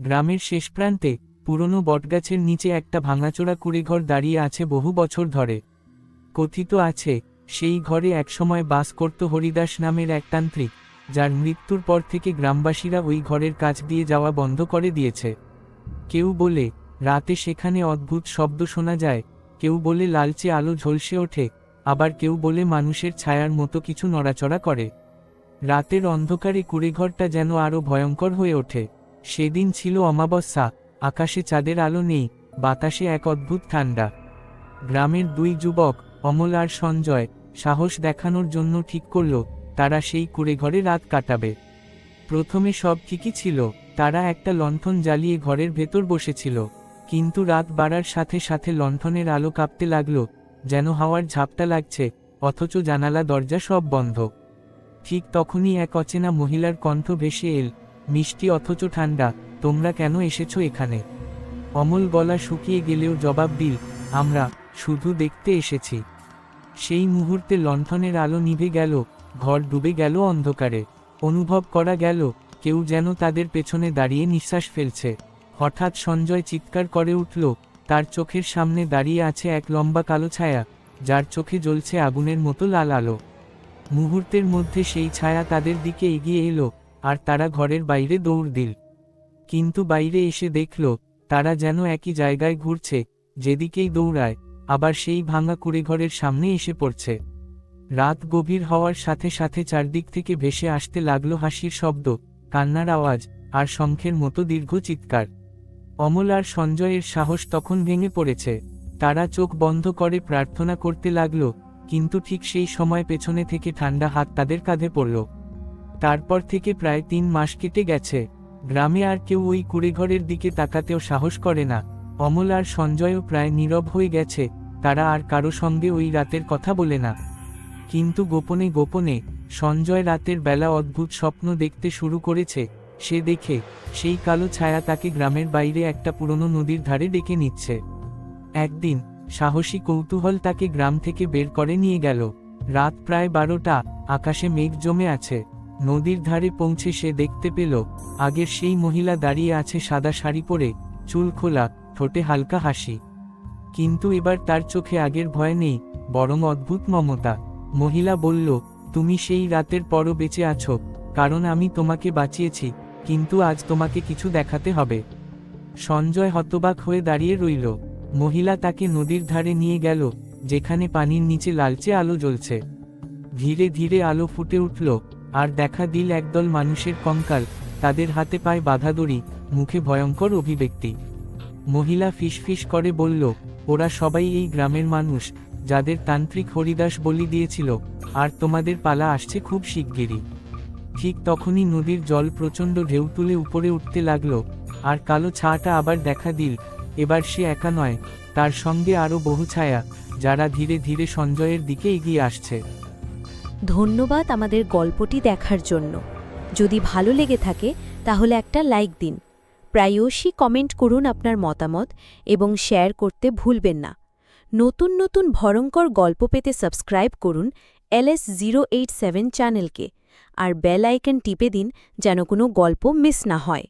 গ্রামের শেষ প্রান্তে, পুরনো বটগাছের নিচে একটা ভাঙাচোরা কুড়েঘর দাঁড়িয়ে আছে বহু বছর ধরে। কথিত আছে, সেই ঘরে একসময় বাস করত হরিদাস নামের এক তান্ত্রিক, যার মৃত্যুর পর থেকে গ্রামবাসীরা ওই ঘরের কাছ দিয়ে যাওয়া বন্ধ করে দিয়েছে। কেউ বলে, রাতে সেখানে অদ্ভুত শব্দ শোনা যায়। কেউ বলে, লালচে আলো ঝলসে ওঠে। আবার কেউ বলে, মানুষের ছায়ার মতো কিছু নড়াচড়া করে। রাতের অন্ধকারে কুড়েঘরটা যেন আরও ভয়ঙ্কর হয়ে ওঠে। সেদিন ছিল অমাবস্যা, আকাশে চাঁদের আলো নেই, বাতাসে এক অদ্ভুত ঠান্ডা। গ্রামের দুই যুবক, অমল আর সঞ্জয়, সাহস দেখানোর জন্য ঠিক করল, তারা সেই কুড়েঘরে রাত কাটাবে। প্রথমে সব ঠিকই ছিল, তারা একটা লণ্ঠন জ্বালিয়ে ঘরের ভেতর বসেছিল। কিন্তু রাত বাড়ার সাথে সাথে লণ্ঠনের আলো কাঁপতে লাগল, যেন হাওয়ার ঝাপটা লাগছে, অথচ জানালা দরজা সব বন্ধ। ঠিক তখনই এক অচেনা মহিলার কণ্ঠ ভেসে এল মিষ্টি অথচ ঠান্ডা, তোমরা কেন এসেছ এখানে? অমল গলা শুকিয়ে গেলেও জবাব দিল, আমরা শুধু দেখতে এসেছি। সেই মুহূর্তে লণ্ঠনের আলো নিভে গেল, ঘর ডুবে গেল অন্ধকারে। অনুভব করা গেল, কেউ যেন তাদের পেছনে দাঁড়িয়ে নিঃশ্বাস ফেলছে। হঠাৎ সঞ্জয় চিৎকার করে উঠল, তার চোখের সামনে দাঁড়িয়ে আছে এক লম্বা কালো ছায়া, যার চোখে জ্বলছে আগুনের মতো লাল আলো। মুহূর্তের মধ্যে সেই ছায়া তাদের দিকে এগিয়ে এলো আর তারা ঘরের বাইরে দৌড় দিল। কিন্তু বাইরে এসে দেখল, তারা যেন একই জায়গায় ঘুরছে, যেদিকেই দৌড়ায়, আবার সেই ভাঙা কুড়েঘরের সামনে এসে পড়ছে। রাত গভীর হওয়ার সাথে সাথে চারদিক থেকে ভেসে আসতে লাগল হাসির শব্দ, কান্নার আওয়াজ, আর শঙ্খের মতো দীর্ঘ চিৎকার। অমল আর সঞ্জয়ের সাহস তখন ভেঙে পড়েছে। তারা চোখ বন্ধ করে প্রার্থনা করতে লাগল, কিন্তু ঠিক সেই সময় পেছনে থেকে ঠান্ডা হাত তাদের কাঁধে পড়ল। তারপর থেকে প্রায় তিন মাস কেটে গেছে। গ্রামে আর কেউ ওই কুড়েঘরের দিকে তাকাতেও সাহস করে না। অমল আর সঞ্জয়ও প্রায় নীরব হয়ে গেছে, তারা আর কারও সঙ্গে ওই রাতের কথা বলে না। কিন্তু গোপনে গোপনে, সঞ্জয় রাতের বেলা অদ্ভুত স্বপ্ন দেখতে শুরু করেছে। সে দেখে, সেই কালো ছায়া তাকে গ্রামের বাইরে একটা পুরনো নদীর ধারে ডেকে নিচ্ছে। একদিন, সাহসী কৌতূহল তাকে গ্রাম থেকে বের করে নিয়ে গেল। রাত প্রায় বারোটা, আকাশে মেঘ জমে আছে। নদীর ধারে পৌঁছে সে দেখতে পেল আগের সেই মহিলা দাঁড়িয়ে আছে সাদা শাড়ি পরে, চুল খোলা, ঠোঁটে হালকা হাসি। কিন্তু এবার তার চোখে আগের ভয় নেই, বরং অদ্ভুত মমতা। মহিলা বলল, তুমি সেই রাতের পরও বেঁচে আছো, কারণ আমি তোমাকে বাঁচিয়েছি, কিন্তু আজ তোমাকে কিছু দেখাতে হবে। সঞ্জয় হতবাক হয়ে দাঁড়িয়ে রইল। মহিলা তাকে নদীর ধারে নিয়ে গেল, যেখানে পানির নিচে লালচে আলো জ্বলছে। ধীরে ধীরে আলো ফুটে উঠল আর দেখা দিল একদল মানুষের কঙ্কাল, তাদের হাতে পায় বাধা দড়ি, মুখে ভয়ঙ্কর অভিব্যক্তি। মহিলা ফিসফিস করে বলল, ওরা সবাই এই গ্রামের মানুষ, যাদের তান্ত্রিক হরিদাস বলি দিয়েছিল, আর তোমাদের পালা আসছে খুব শিগগিরই। ঠিক তখনই নদীর জল প্রচণ্ড ঢেউ তুলে উপরে উঠতে লাগল, আর কালো ছাটা আবার দেখা দিল। এবার সে একা নয়, তার সঙ্গে আরও বহু ছায়া, যারা ধীরে ধীরে সঞ্জয়ের দিকে এগিয়ে আসছে। ধন্যবাদ আমাদের গল্পটি দেখার জন্য। যদি ভালো লেগে থাকে, তাহলে একটা লাইক দিন। প্রায়শই কমেন্ট করুন আপনার মতামত এবং শেয়ার করতে ভুলবেন না। নতুন নতুন ভয়ঙ্কর গল্প পেতে সাবস্ক্রাইব করুন এলএস জিরো এইট সেভেন চ্যানেলকে। আর বেল আইকন টিপে দিন যেন কোনো গল্প মিস না হয়।